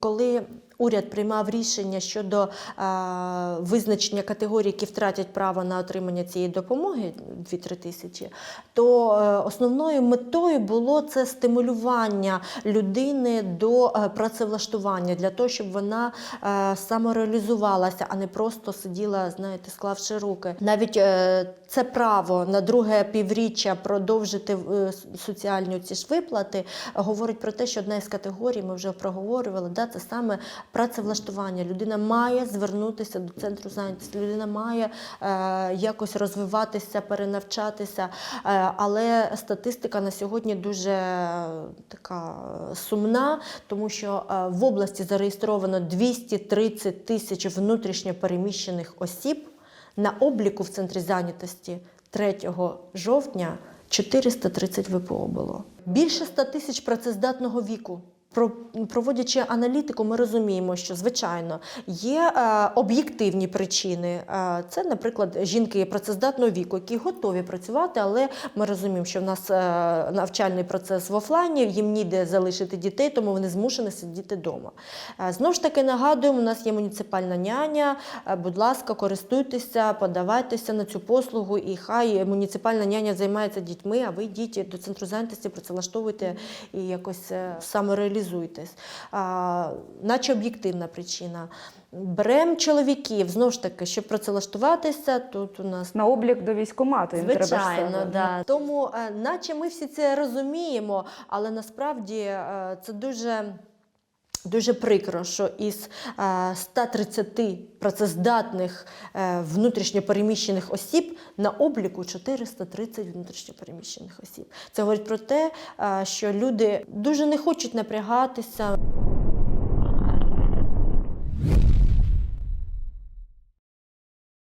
Коли уряд приймав рішення щодо е, визначення категорій, які втратять право на отримання цієї допомоги 2-3 тисячі, то е, основною метою було це стимулювання людини до е, працевлаштування для того, щоб вона самореалізувалася, а не просто сиділа, знаєте, склавши руки. Навіть це право на друге півріччя продовжити соціальні ці ж виплати говорить про те, що одна із категорій, ми вже проговорювали, да, це саме працевлаштування. Людина має звернутися до центру зайнятості, людина має е, якось розвиватися, перенавчатися. Е, але статистика на сьогодні дуже така сумна, тому що е, в області зареєстровано 230 тисяч внутрішньо переміщених осіб. На обліку в центрі зайнятості 3 жовтня 430 ВПО було. Більше 100 тисяч працездатного віку. Про- Проводячи аналітику, ми розуміємо, що звичайно є е, об'єктивні причини. Е, це, наприклад, жінки працездатного віку, які готові працювати, але ми розуміємо, що в нас е, навчальний процес в офлайні, їм ніде залишити дітей, тому вони змушені сидіти вдома. Знову ж таки нагадуємо, у нас є муніципальна няня. Будь ласка, користуйтеся, подавайтеся на цю послугу, і хай муніципальна няня займається дітьми, а ви йдіть до центру зайнятості, працевлаштовуйте і якось е, самореалізуйтесь. А, наче об'єктивна причина. Беремо чоловіків, знову ж таки, щоб працевлаштуватися, тут у нас На облік до військкомату їм треба Звичайно, да. Тому, е, наче ми всі це розуміємо, але насправді е, це дуже. Дуже прикро, що із е, 130 працездатних е, внутрішньопереміщених осіб на обліку 430 внутрішньопереміщених осіб. Це говорить про те, е, що люди дуже не хочуть напрягатися.